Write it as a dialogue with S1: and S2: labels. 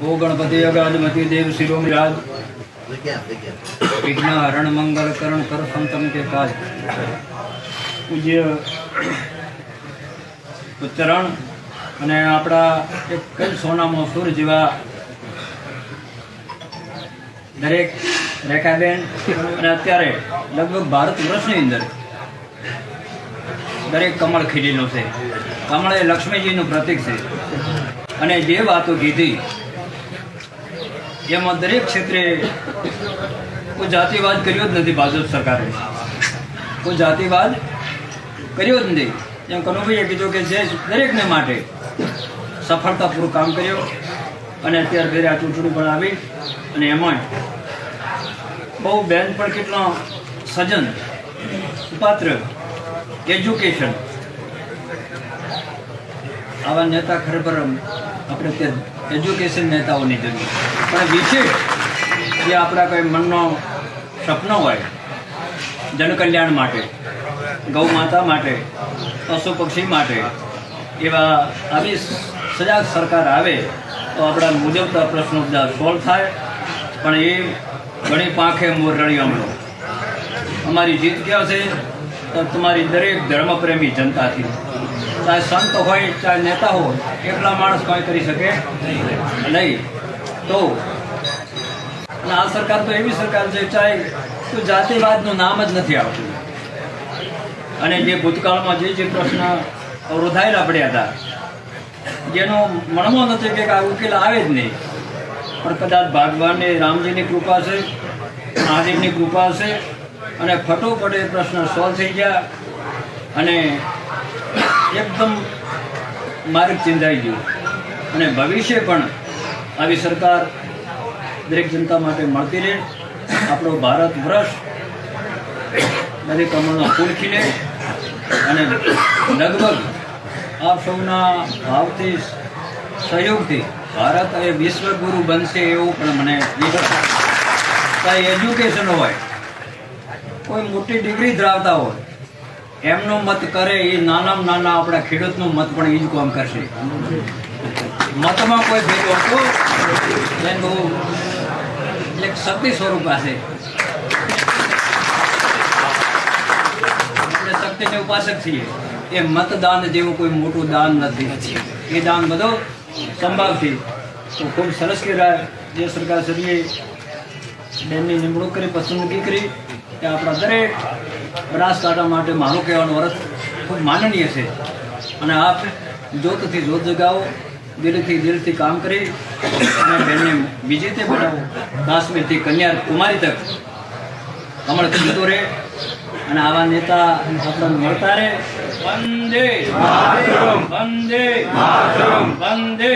S1: Go Ganpati અગાધમતી દેવ શિરોમ રાજ વિઘ્ન હરણ મંગલ કરણ કર સંતમ કે કાજ. પૂજ્ય ઉચ્ચરણ અને આપણા એક કઈ સોનામો સુર જેવા દરેક રેખાબેન અને અત્યારે લગભગ ભારત વર્ષની અંદર દરેક કમળ ખીલેલું છે. કમળ એ લક્ષ્મીજીનું પ્રતીક છે. અને જે વાતો કીધી એમાં દરેક ક્ષેત્રે કોઈ જાતિવાદ કર્યો જ નથી ભાજપ સરકારે. કોઈ જાતિવાદ કર્યો જ નથી. એમ કનુભાઈએ કીધું કે જે દરેકને માટે સફળતાપૂર્વક કામ કર્યું અને અત્યારે ફેરે આ ચૂંટણી પણ આવી અને એમાં બહુ બેન પણ કેટલા સજન પાત્ર એજ્યુકેશન આવા નેતા ખરેખર આપણે એજ્યુકેશન નેતાઓની જરૂર પણ વિશેષ જે આપણા કંઈ મનનો સપનો હોય, જનકલ્યાણ માટે ગૌ માતા માટે પશુ પક્ષી માટે, એવા આવી સજાગ સરકાર આવે, તો આપણા મુજબતા પ્રશ્નો બધા સોલ્વ થાય, પણ એ ઘણી પાંખે મોર રળિયો હમણો અમારી જીત ક્યાં છે? તો તમારી દરેક ધર્મપ્રેમી જનતાથી. ચાહે સંત હોય, ચાહે નેતા હોય, એકલા માણસ કંઈ કરી શકે નહીં. તો આ સરકાર તો એવી સરકાર છે, ચાહે તો જાતિવાદનું નામ જ નથી આવતું. અને જે ભૂતકાળમાં જે જે પ્રશ્ન અવરોધાયેલા પડ્યા હતા, જેનો મણમો નથી કે આ ઉકેલ આવે જ નહીં. પણ કદાચ ભગવાનની, રામજીની કૃપા છે, મહાદેવની કૃપા છે, અને ફટોફટ એ પ્રશ્ન સોલ્વ થઈ ગયા અને એકદમ માર્ગ ચિંધાઈ ગયું. અને ભવિષ્ય પણ આવી સરકાર દરેક જનતા માટે મળતી રહે. આપણો ભારત વર્ષ દરેક અમલનો ફૂલ ખીલે. અને લગભગ આપ સૌના ભાવથી સહયોગથી ભારત એ વિશ્વગુરુ બનશે એવું પણ મને કાંઈ એજ્યુકેશન હોય, કોઈ મોટી ડિગ્રી ધરાવતા હોય, એમનો મત કરે, એ નાનામાં નાના આપણા ખેડૂતનો મત પણ એ જ કામ કરશે. મતમાં કોઈ ભેદ હોતો એનું એક શક્તિ સ્વરૂપ હશે. આપણે શક્તિને ઉપાસક છીએ. એ મતદાન જેવું કોઈ મોટું દાન નથી. એ દાન બધો સંભાવથી તો ખૂબ સરસ જે સરકાર શ્રીએ બેનની નિમણૂક કરી, પસંદગી કરી, કે આપણા દરેક બનાસકાંઠા માટે મારું કહેવાનું અર્થ ખૂબ માનનીય છે. અને આપ જોતથી જોત જગાવો. દિલથી દિલથી કામ કરી અને બેનને બીજી રીતે બનાવો કાશ્મીરથી કન્યા કુમારી તક કમળ થતું રહે અને આવા નેતા આપણને મળતા રહે. વંદે વંદે વંદે